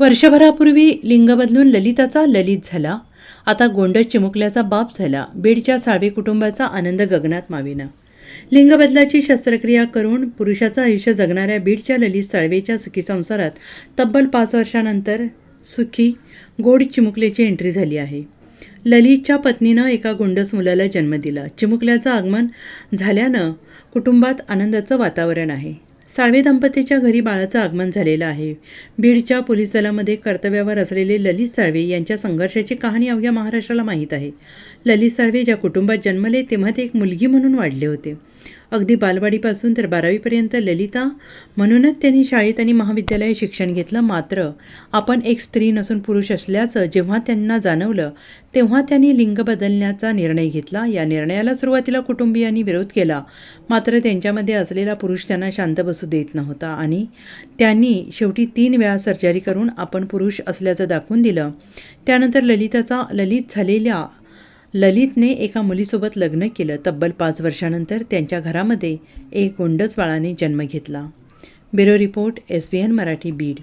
वर्षभरापूर्वी लिंग बदलून ललिताचा ललित झाला. आता गोंड चिमुकल्याचा बाप झाला. बीडच्या साळवे कुटुंबाचा आनंद गगनात माविना. लिंग बदलाची शस्त्रक्रिया करून पुरुषाचं आयुष्य जगणाऱ्या बीडच्या ललित साळवेच्या सुखी संसारात तब्बल पाच वर्षानंतर सुखी गोड चिमुकल्याची एंट्री झाली आहे. ललितच्या पत्नीनं एका गोंडस मुलाला जन्म दिला. चिमुकल्याचं आगमन झाल्यानं कुटुंबात आनंदाचं वातावरण आहे. साळवे दंपतीच्या घरी बाळाचं आगमन झालेलं आहे. बीडच्या पोलीस दलामध्ये कर्तव्यावर असलेले ललित साळवे यांच्या संघर्षाची कहाणी अवघ्या महाराष्ट्राला माहीत आहे. ललित साळवे ज्या कुटुंबात जन्मले तेव्हा ते एक मुलगी म्हणून वाढले होते. अगदी बालवाडीपासून तर बारावीपर्यंत ललिता. म्हणूनच त्यांनी शाळेत आणि महाविद्यालय शिक्षण घेतलं. मात्र आपण एक स्त्री नसून पुरुष असल्याचं जेव्हा त्यांना जाणवलं तेव्हा त्यांनी लिंग बदलण्याचा निर्णय घेतला. या निर्णयाला सुरुवातीला कुटुंबियांनी विरोध केला. मात्र त्यांच्यामध्ये असलेला पुरुष त्यांना शांत बसू देत नव्हता आणि त्यांनी शेवटी तीन वेळा सर्जरी करून आपण पुरुष असल्याचं दाखवून दिलं. त्यानंतर ललिताचा ललित झालेल्या ललितने एका मुलीसोबत लग्न केलं. तब्बल पाच वर्षानंतर त्यांच्या घरामध्ये एक गोंडस बाळाने जन्म घेतला. Bureau report S B N Marathi Beed.